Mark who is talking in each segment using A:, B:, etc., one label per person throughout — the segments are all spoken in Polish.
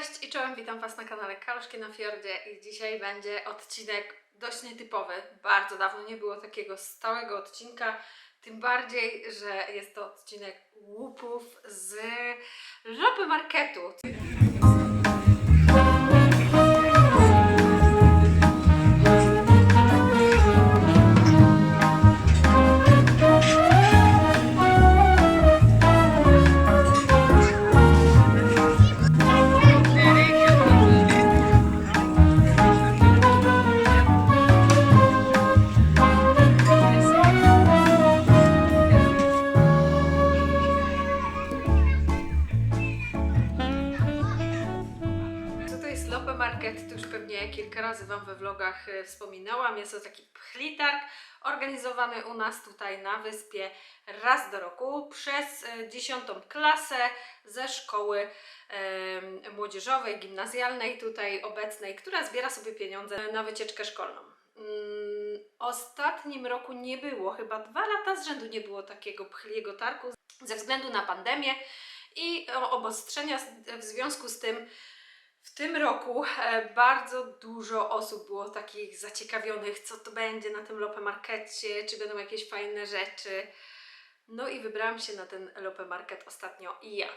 A: Cześć i czołem, witam Was na kanale Kaluszki na Fiordzie i dzisiaj będzie odcinek dość nietypowy. Bardzo dawno nie było takiego stałego odcinka, tym bardziej, że jest to odcinek łupów z Lopy Marketu. Kilka razy Wam we vlogach e, wspominałam. Jest to taki pchlitarg organizowany u nas tutaj na wyspie raz do roku przez e, dziesiątą klasę ze szkoły młodzieżowej, gimnazjalnej tutaj obecnej, która zbiera sobie pieniądze na wycieczkę szkolną. Mm, ostatnim roku nie było, chyba dwa lata z rzędu nie było takiego pchliego targu ze względu na pandemię i obostrzenia w związku z tym w tym roku e, bardzo dużo osób było takich zaciekawionych, co to będzie na tym Lope Markecie, czy będą jakieś fajne rzeczy. No i wybrałam się na ten Lope Market ostatnio i ja.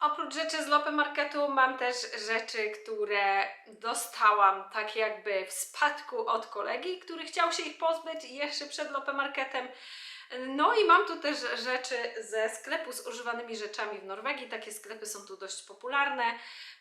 A: Oprócz rzeczy z Lope Marketu mam też rzeczy, które dostałam tak jakby w spadku od kolegi, który chciał się ich pozbyć jeszcze przed Lope Marketem. No i mam tu też rzeczy ze sklepu z używanymi rzeczami w Norwegii. Takie sklepy są tu dość popularne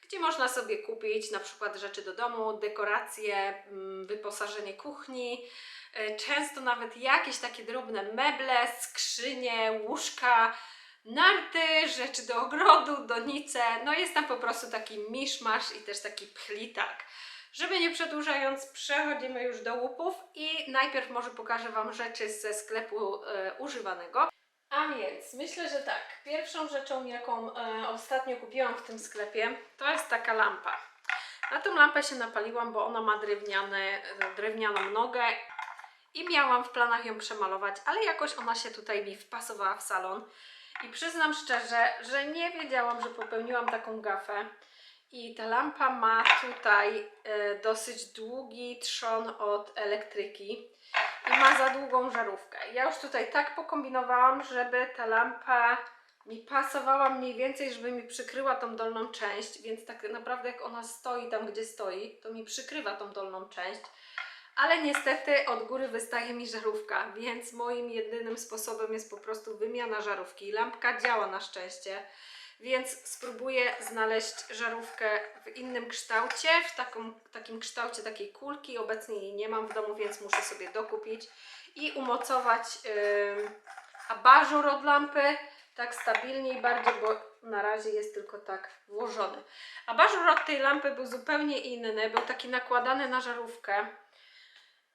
A: gdzie można sobie kupić na przykład rzeczy do domu, dekoracje, mm, wyposażenie kuchni, e, często nawet jakieś takie drobne meble, skrzynie, łóżka, narty, rzeczy do ogrodu, donice. No jest tam po prostu taki miszmasz i też taki pchlitarg. Żeby nie przedłużając, przechodzimy już do łupów i najpierw może pokażę Wam rzeczy ze sklepu e, używanego. A więc myślę, że tak. Pierwszą rzeczą, jaką e, ostatnio kupiłam w tym sklepie, to jest taka lampa. Na tą lampę się napaliłam, bo ona ma drewniane, e, drewnianą nogę i miałam w planach ją przemalować, ale jakoś ona się tutaj mi wpasowała w salon. I przyznam szczerze, że nie wiedziałam, że popełniłam taką gafę. I ta lampa ma tutaj e, dosyć długi trzon od elektryki i ma za długą żarówkę. Ja już tutaj tak pokombinowałam, żeby ta lampa mi pasowała mniej więcej, żeby mi przykryła tą dolną część, więc tak naprawdę jak ona stoi tam, gdzie stoi, to mi przykrywa tą dolną część. Ale niestety od góry wystaje mi żarówka, więc moim jedynym sposobem jest po prostu wymiana żarówki. Lampka działa na szczęście, więc spróbuję znaleźć żarówkę w innym kształcie, w taką, takim kształcie takiej kulki. Obecnie jej nie mam w domu, więc muszę sobie dokupić i umocować ym, abażur od lampy tak stabilniej bardziej, bo na razie jest tylko tak włożony. Abażur od tej lampy był zupełnie inny, był taki nakładany na żarówkę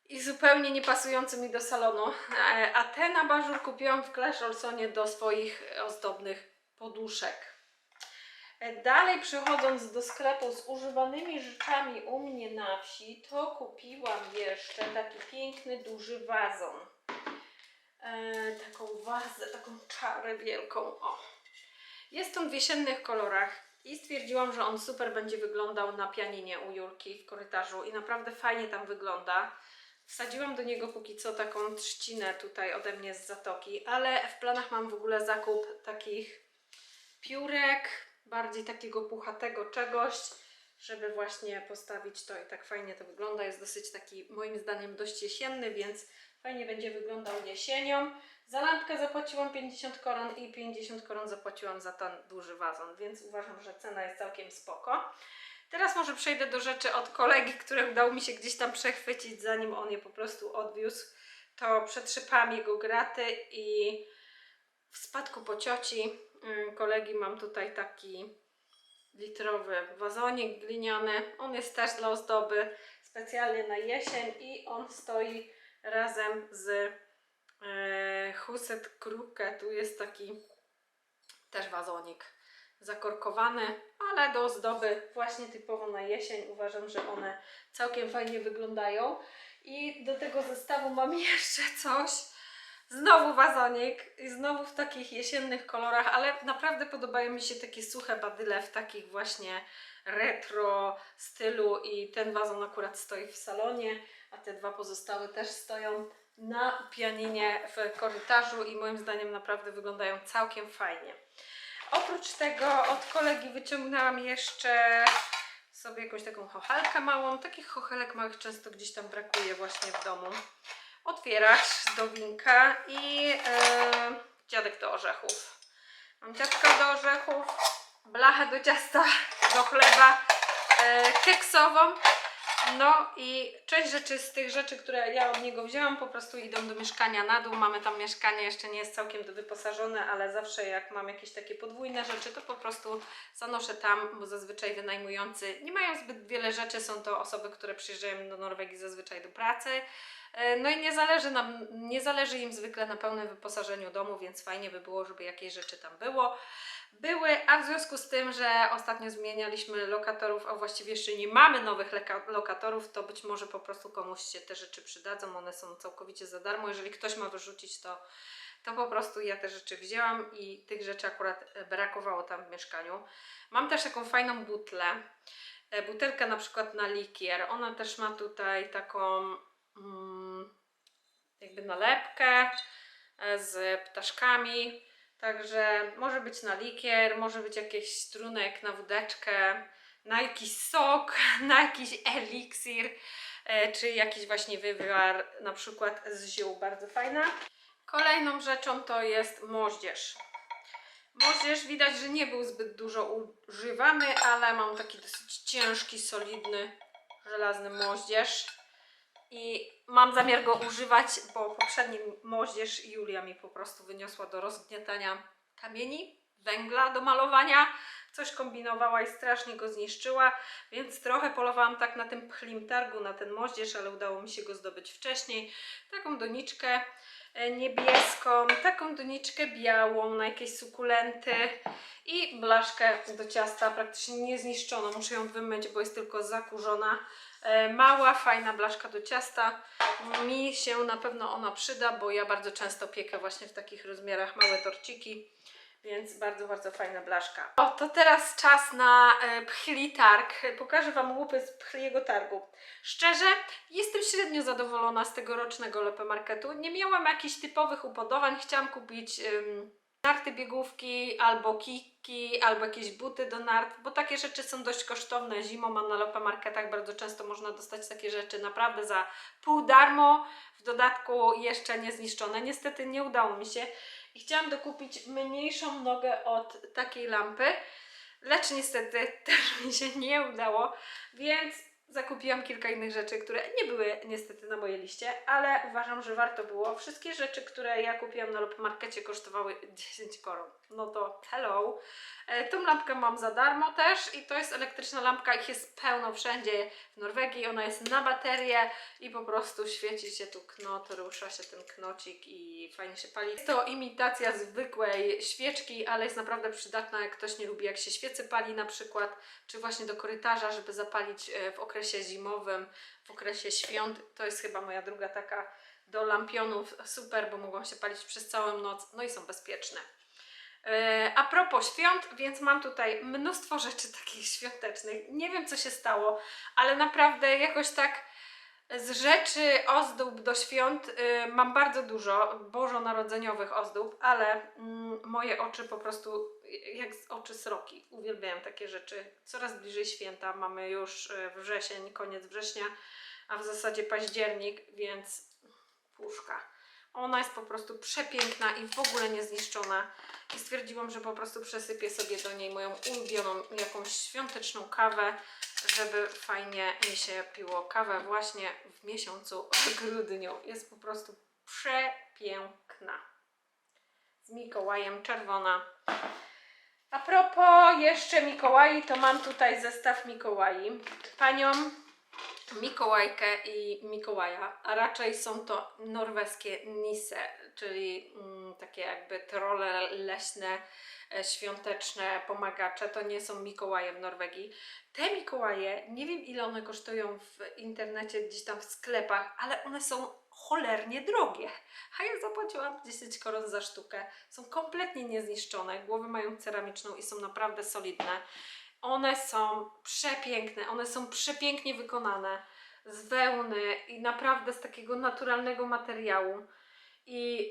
A: i zupełnie nie pasujący mi do salonu. E, A ten abażur kupiłam w Clash Olsonie do swoich ozdobnych poduszek. Dalej przechodząc do sklepu z używanymi rzeczami u mnie na wsi, to kupiłam jeszcze taki piękny, duży wazon. E, taką wazę, taką czarę wielką. O. Jest on w jesiennych kolorach i stwierdziłam, że on super będzie wyglądał na pianinie u Julki w korytarzu i naprawdę fajnie tam wygląda. Wsadziłam do niego póki co taką trzcinę tutaj ode mnie z zatoki, ale w planach mam w ogóle zakup takich piórek, bardziej takiego puchatego czegoś, żeby właśnie postawić to i tak fajnie to wygląda. Jest dosyć taki, moim zdaniem, dość jesienny, więc fajnie będzie wyglądał jesienią. Za lampkę zapłaciłam 50 koron i 50 koron zapłaciłam za ten duży wazon, więc uważam, że cena jest całkiem spoko. Teraz może przejdę do rzeczy od kolegi, które udało mi się gdzieś tam przechwycić, zanim on je po prostu odwiózł. To przetrzepałam jego graty i w spadku po cioci kolegi mam tutaj taki litrowy wazonik gliniany. On jest też dla ozdoby specjalnie na jesień i on stoi razem z e, Huset Kruke. Tu jest taki też wazonik zakorkowany, ale do ozdoby właśnie typowo na jesień. Uważam, że one całkiem fajnie wyglądają. I do tego zestawu mam jeszcze coś, Znowu wazonik i znowu w takich jesiennych kolorach, ale naprawdę podobają mi się takie suche badyle w takich właśnie retro stylu i ten wazon akurat stoi w salonie, a te dwa pozostałe też stoją na pianinie w korytarzu i moim zdaniem naprawdę wyglądają całkiem fajnie. Oprócz tego od kolegi wyciągnęłam jeszcze sobie jakąś taką chochelkę małą. Takich chochelek małych często gdzieś tam brakuje właśnie w domu. Otwieracz do winka i yy, dziadek do orzechów. Mam dziadka do orzechów, blachę do ciasta, do chleba, yy, keksową. No i część rzeczy z tych rzeczy, które ja od niego wzięłam, po prostu idą do mieszkania na dół. Mamy tam mieszkanie, jeszcze nie jest całkiem wyposażone, ale zawsze jak mam jakieś takie podwójne rzeczy, to po prostu zanoszę tam, bo zazwyczaj wynajmujący nie mają zbyt wiele rzeczy. Są to osoby, które przyjeżdżają do Norwegii zazwyczaj do pracy. E, No i nie zależy, nam, nie zależy im zwykle na pełnym wyposażeniu domu, więc fajnie by było, żeby jakieś rzeczy tam było. Były, a w związku z tym, że ostatnio zmienialiśmy lokatorów, a właściwie jeszcze nie mamy nowych lokatorów, to być może po prostu komuś się te rzeczy przydadzą. One są całkowicie za darmo. Jeżeli ktoś ma wyrzucić, to, to po prostu ja te rzeczy wzięłam i tych rzeczy akurat e, brakowało tam w mieszkaniu. Mam też taką fajną butlę. E, Butelkę na przykład na likier. Ona też ma tutaj taką mm, jakby nalepkę e, z ptaszkami. Także może być na likier, może być jakiś strunek na wódeczkę, na jakiś sok, na jakiś eliksir, e, czy jakiś właśnie wywar, na przykład z ziół, bardzo fajna. Kolejną rzeczą to jest moździerz. Moździerz widać, że nie był zbyt dużo używany, ale mam taki dosyć ciężki, solidny, żelazny moździerz. I mam zamiar go używać, bo poprzedni moździerz Julia mi po prostu wyniosła do rozgniatania kamieni, węgla do malowania. Coś kombinowała i strasznie go zniszczyła, więc trochę polowałam tak na tym pchlim targu, na ten moździerz, ale udało mi się go zdobyć wcześniej. Taką doniczkę niebieską, taką doniczkę białą na jakieś sukulenty i blaszkę do ciasta, praktycznie niezniszczoną. Muszę ją wymyć, bo jest tylko zakurzona. E, Mała, fajna blaszka do ciasta. Mi się na pewno ona przyda, bo ja bardzo często piekę właśnie w takich rozmiarach małe torciki. Więc bardzo, bardzo fajna blaszka. O, to teraz czas na e, pchli targ. Pokażę Wam łupy z pchliego targu. Szczerze, jestem średnio zadowolona z tegorocznego Lepe Marketu. Nie miałam jakichś typowych upodobań. Chciałam kupić ym, narty biegówki, albo kiki, albo jakieś buty do nart, bo takie rzeczy są dość kosztowne zimą, a na Lepe Marketach bardzo często można dostać takie rzeczy naprawdę za pół darmo, w dodatku jeszcze niezniszczone. Niestety nie udało mi się i chciałam dokupić mniejszą nogę od takiej lampy, lecz niestety też mi się nie udało, więc zakupiłam kilka innych rzeczy, które nie były niestety na mojej liście, ale uważam, że warto było. Wszystkie rzeczy, które ja kupiłam na markecie kosztowały 10 koron. No to hello. E, Tą lampkę mam za darmo też i to jest elektryczna lampka, ich jest pełno wszędzie w Norwegii, ona jest na baterię i po prostu świeci się tu knot, rusza się ten knocik i fajnie się pali. Jest to imitacja zwykłej świeczki, ale jest naprawdę przydatna, jak ktoś nie lubi jak się świecy pali na przykład, czy właśnie do korytarza, żeby zapalić e, w okresie zimowym, w okresie świąt. To jest chyba moja druga taka do lampionów super, bo mogą się palić przez całą noc, no i są bezpieczne. E, A propos świąt, więc mam tutaj mnóstwo rzeczy takich świątecznych. Nie wiem, co się stało, ale naprawdę jakoś tak z rzeczy ozdób do świąt y, mam bardzo dużo bożonarodzeniowych ozdób, ale mm, moje oczy po prostu jak z oczy sroki. Uwielbiam takie rzeczy. Coraz bliżej święta. Mamy już y, wrzesień, koniec września, a w zasadzie październik, więc puszka. Ona jest po prostu przepiękna i w ogóle niezniszczona. I stwierdziłam, że po prostu przesypię sobie do niej moją ulubioną jakąś świąteczną kawę, żeby fajnie mi się piło kawę właśnie w miesiącu grudniu. Jest po prostu przepiękna. Z Mikołajem czerwona. A propos jeszcze Mikołai, to mam tutaj zestaw Mikołai. Paniom Mikołajkę i Mikołaja, a raczej są to norweskie nisse, czyli mm, takie jakby trole leśne, e, świąteczne pomagacze. To nie są Mikołaje w Norwegii. Te Mikołaje, nie wiem ile one kosztują w internecie, gdzieś tam w sklepach, ale one są cholernie drogie. A ja zapłaciłam 10 koron za sztukę. Są kompletnie niezniszczone, głowy mają ceramiczną i są naprawdę solidne. One są przepiękne, one są przepięknie wykonane z wełny i naprawdę z takiego naturalnego materiału. I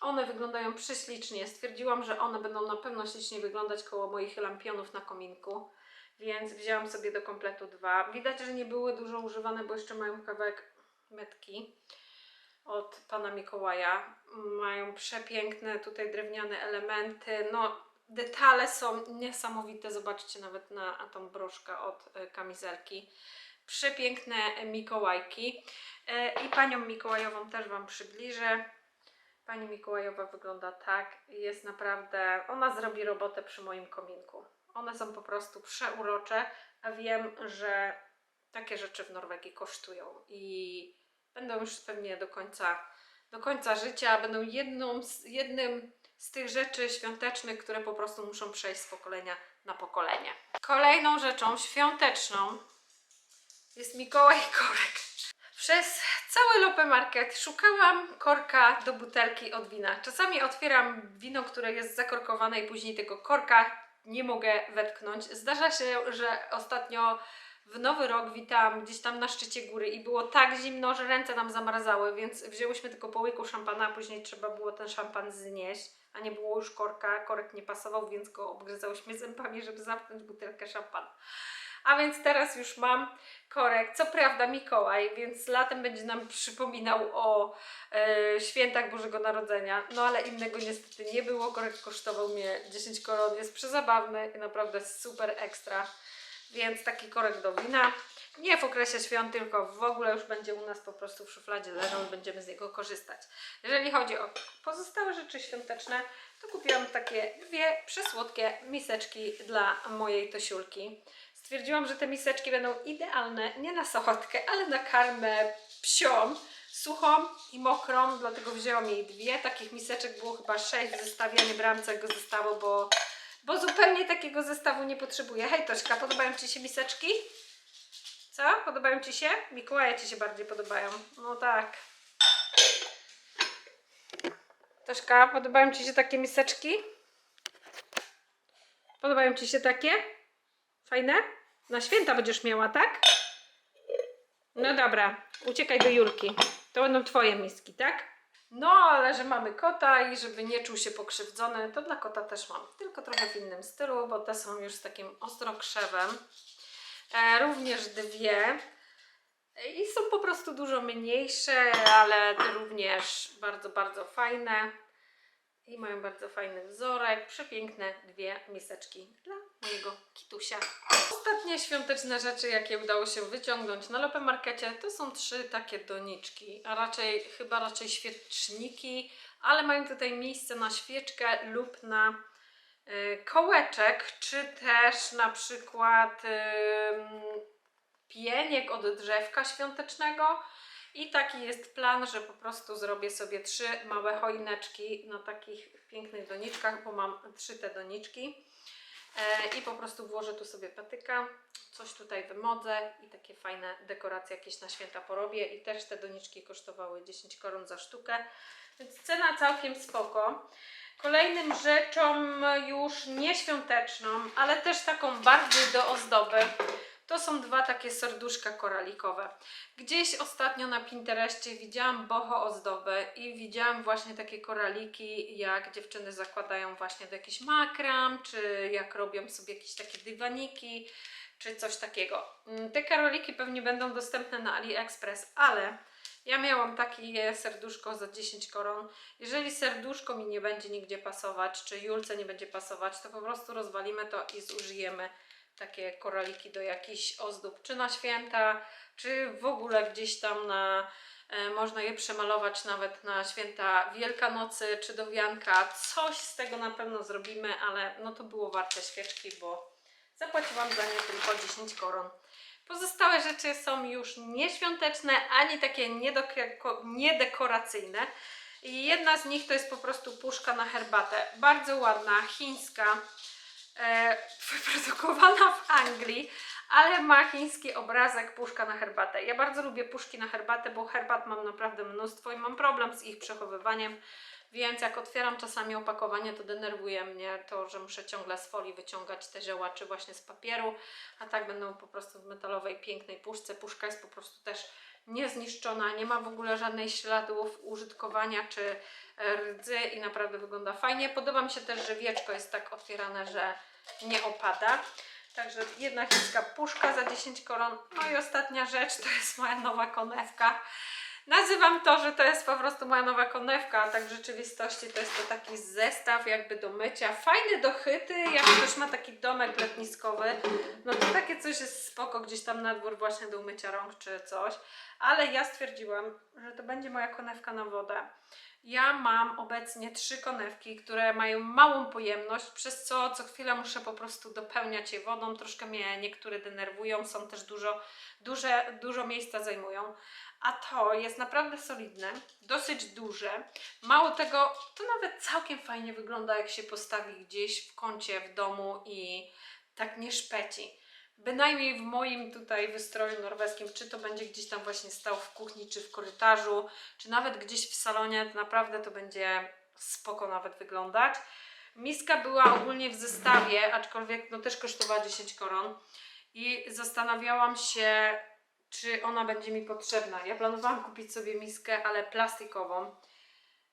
A: one wyglądają prześlicznie. Stwierdziłam, że one będą na pewno ślicznie wyglądać koło moich lampionów na kominku, więc wzięłam sobie do kompletu dwa. Widać, że nie były dużo używane, bo jeszcze mają kawałek metki od pana Mikołaja. Mają przepiękne tutaj drewniane elementy. No, detale są niesamowite. Zobaczcie nawet na tą broszkę od e, kamizelki. Przepiękne Mikołajki. E, I panią Mikołajową też Wam przybliżę. Pani Mikołajowa wygląda tak. Jest naprawdę. Ona zrobi robotę przy moim kominku. One są po prostu przeurocze, a wiem, że takie rzeczy w Norwegii kosztują i będą już pewnie do końca, do końca życia. Będą jedną z, jednym z tych rzeczy świątecznych, które po prostu muszą przejść z pokolenia na pokolenie. Kolejną rzeczą świąteczną jest Mikołaj Korek. Przez cały Lope Market szukałam korka do butelki od wina. Czasami otwieram wino, które jest zakorkowane i później tego korka nie mogę wetknąć. Zdarza się, że ostatnio w Nowy Rok witałam gdzieś tam na szczycie góry i było tak zimno, że ręce nam zamarzały, więc wzięłyśmy tylko po łyku szampana, a później trzeba było ten szampan znieść, a nie było już korka, korek nie pasował, więc go obgryzałyśmy zębami, żeby zamknąć butelkę szampana. A więc teraz już mam korek, co prawda Mikołaj, więc latem będzie nam przypominał o e, świętach Bożego Narodzenia, no ale innego niestety nie było. Korek kosztował mnie 10 koron, jest przezabawny i naprawdę super ekstra, więc taki korek do wina. Nie w okresie świąt, tylko w ogóle już będzie u nas po prostu w szufladzie leżał i będziemy z niego korzystać. Jeżeli chodzi o pozostałe rzeczy świąteczne, to kupiłam takie dwie przesłodkie miseczki dla mojej Tosiulki. Stwierdziłam, że te miseczki będą idealne nie na sałatkę, ale na karmę psią, suchą i mokrą, dlatego wzięłam jej dwie. Takich miseczek było chyba sześć w zestawie, nie brałam całego zestawu, bo, bo zupełnie takiego zestawu nie potrzebuję. Hej Tośka, podobają Ci się miseczki? Co? Podobają Ci się? Mikołaje Ci się bardziej podobają. No tak. Tośka, podobają Ci się takie miseczki? Podobają Ci się takie? Fajne? Na święta będziesz miała, tak? No dobra, uciekaj do Julki. To będą twoje miski, tak? No, ale że mamy kota i żeby nie czuł się pokrzywdzony, to dla kota też mam. Tylko trochę w innym stylu, bo te są już z takim ostrokrzewem. E, również dwie. I są po prostu dużo mniejsze, ale również bardzo, bardzo fajne. I mają bardzo fajny wzorek. Przepiękne dwie miseczki dla mojego kitusia. Ostatnie świąteczne rzeczy, jakie udało się wyciągnąć na Lope Markecie, to są trzy takie doniczki, a raczej chyba raczej świeczniki, ale mają tutaj miejsce na świeczkę lub na y, kołeczek, czy też na przykład ym, pieniek od drzewka świątecznego. I taki jest plan, że po prostu zrobię sobie trzy małe choineczki na takich pięknych doniczkach, bo mam trzy te doniczki. E, I po prostu włożę tu sobie patyka, coś tutaj wymodzę i takie fajne dekoracje jakieś na święta porobię. I też te doniczki kosztowały 10 koron za sztukę, więc cena całkiem spoko. Kolejnym rzeczą już nieświąteczną, ale też taką bardziej do ozdoby, to są dwa takie serduszka koralikowe. Gdzieś ostatnio na Pinterestie widziałam boho ozdoby i widziałam właśnie takie koraliki, jak dziewczyny zakładają właśnie do jakichś makram, czy jak robią sobie jakieś takie dywaniki, czy coś takiego. Mm, Te koraliki pewnie będą dostępne na AliExpress, ale ja miałam takie serduszko za 10 koron. Jeżeli serduszko mi nie będzie nigdzie pasować, czy Julce nie będzie pasować, to po prostu rozwalimy to i zużyjemy takie koraliki do jakichś ozdób, czy na święta, czy w ogóle gdzieś tam na. E, można je przemalować nawet na święta Wielkanocy czy do wianka. Coś z tego na pewno zrobimy, ale no to było warte świeczki, bo zapłaciłam za nie tylko 10 koron. Pozostałe rzeczy są już nieświąteczne, ani takie niedekoracyjne. I jedna z nich to jest po prostu puszka na herbatę. Bardzo ładna, chińska, e, wyprodukowana w Anglii, ale ma chiński obrazek puszka na herbatę. Ja bardzo lubię puszki na herbatę, bo herbat mam naprawdę mnóstwo i mam problem z ich przechowywaniem. Więc jak otwieram czasami opakowanie, to denerwuje mnie to, że muszę ciągle z folii wyciągać te działaczy właśnie z papieru, a tak będą po prostu w metalowej, pięknej puszce. Puszka jest po prostu też niezniszczona, nie ma w ogóle żadnych śladów użytkowania czy e, rdzy i naprawdę wygląda fajnie. Podoba mi się też, że wieczko jest tak otwierane, że nie opada. Także jedna chińska puszka za 10 koron. No i ostatnia rzecz to jest moja nowa konewka. Nazywam to, że to jest po prostu moja nowa konewka, a tak w rzeczywistości to jest to taki zestaw jakby do mycia. Fajny do chyty, jak ktoś ma taki domek letniskowy, no to takie coś jest spoko gdzieś tam na dwór właśnie do umycia rąk czy coś. Ale ja stwierdziłam, że to będzie moja konewka na wodę. Ja mam obecnie trzy konewki, które mają małą pojemność, przez co co chwilę muszę po prostu dopełniać je wodą. Troszkę mnie niektóre denerwują, są też dużo, duże, dużo miejsca zajmują. A to jest naprawdę solidne, dosyć duże. Mało tego, to nawet całkiem fajnie wygląda, jak się postawi gdzieś w kącie w domu i tak nie szpeci. Bynajmniej w moim tutaj wystroju norweskim, czy to będzie gdzieś tam właśnie stał w kuchni, czy w korytarzu, czy nawet gdzieś w salonie, to naprawdę to będzie spoko nawet wyglądać. Miska była ogólnie w zestawie, aczkolwiek no też kosztowała 10 koron i zastanawiałam się, czy ona będzie mi potrzebna. Ja planowałam kupić sobie miskę, ale plastikową.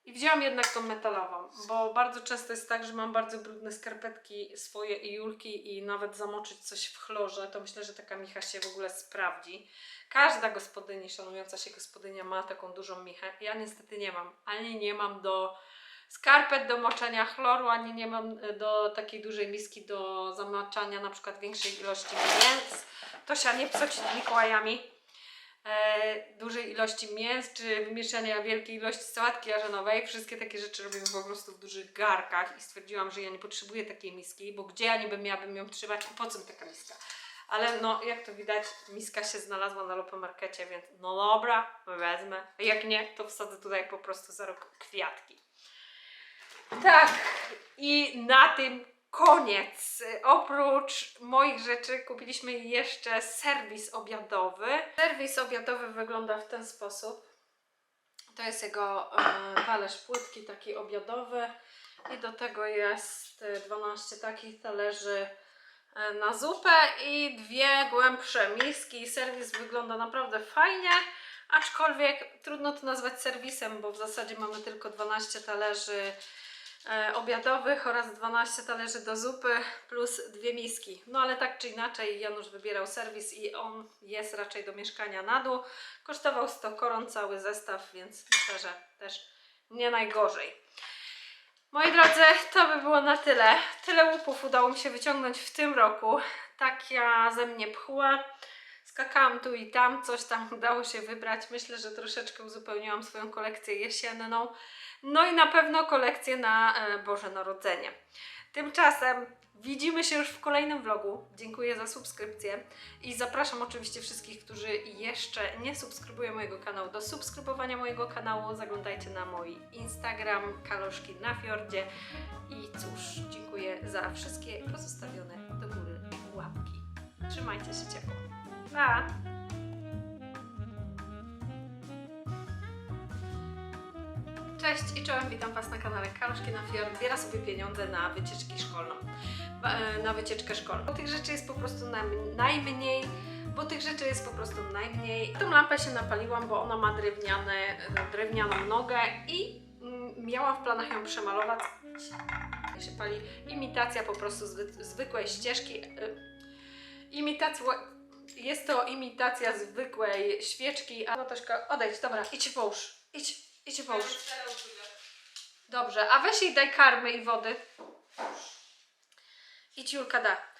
A: I wzięłam jednak tą metalową, bo bardzo często jest tak, że mam bardzo brudne skarpetki swoje i Julki i nawet zamoczyć coś w chlorze, to myślę, że taka micha się w ogóle sprawdzi. Każda gospodyni, szanująca się gospodynia ma taką dużą michę. Ja niestety nie mam. Ani nie mam do skarpet do moczenia chloru, ani nie mam e, do takiej dużej miski do zamaczania na przykład większej ilości mięs. Tosia, nie psoć Mikołajami dużej ilości mięs, czy wymieszania wielkiej ilości sałatki jarzynowej. Wszystkie takie rzeczy robimy po prostu w dużych garkach i stwierdziłam, że ja nie potrzebuję takiej miski, bo gdzie ja niby miałabym ją trzymać i po co mi taka miska? Ale no, jak to widać, miska się znalazła na lopomarkecie, więc no dobra, wezmę. A Jak nie, to wsadzę tutaj po prostu za rok kwiatki. Tak, i na tym koniec. Oprócz moich rzeczy kupiliśmy jeszcze serwis obiadowy. Serwis obiadowy wygląda w ten sposób. To jest jego e, talerz płytki, taki obiadowy. I do tego jest e, 12 takich talerzy e, na zupę i dwie głębsze miski. Serwis wygląda naprawdę fajnie, aczkolwiek trudno to nazwać serwisem, bo w zasadzie mamy tylko 12 talerzy e, obiadowych oraz 12 talerzy do zupy plus dwie miski. No ale tak czy inaczej Janusz wybierał serwis i on jest raczej do mieszkania na dół. Kosztował 100 koron cały zestaw, więc myślę, że też nie najgorzej. Moi drodzy, to by było na tyle. Tyle łupów udało mi się wyciągnąć w tym roku. Tak ja ze mnie pchła. Skakałam tu i tam, coś tam udało się wybrać. Myślę, że troszeczkę uzupełniłam swoją kolekcję jesienną. No i na pewno kolekcję na e, Boże Narodzenie. Tymczasem widzimy się już w kolejnym vlogu. Dziękuję za subskrypcję i zapraszam oczywiście wszystkich, którzy jeszcze nie subskrybują mojego kanału do subskrybowania mojego kanału. Zaglądajcie na mój Instagram Kaloszki na Fiordzie i cóż, dziękuję za wszystkie pozostawione do góry łapki. Trzymajcie się ciepło. Cześć i czołem, witam Was na kanale Kaluszki na Fior. Zbiera sobie pieniądze na wycieczki szkolną, e, na wycieczkę szkolną. Bo tych rzeczy jest po prostu najmniej, bo tych rzeczy jest po prostu najmniej. Tą lampę się napaliłam, bo ona ma drewniane, e, drewnianą nogę i mm, miałam w planach ją przemalować. Się pali imitacja po prostu zwy, zwykłej ścieżki. e, Imitacja, jest to imitacja zwykłej świeczki. A no Tośka, odejdź, dobra, idź połóż, idź, idź połóż. Dobrze, a weź jej daj karmy i wody. Idź Julka da.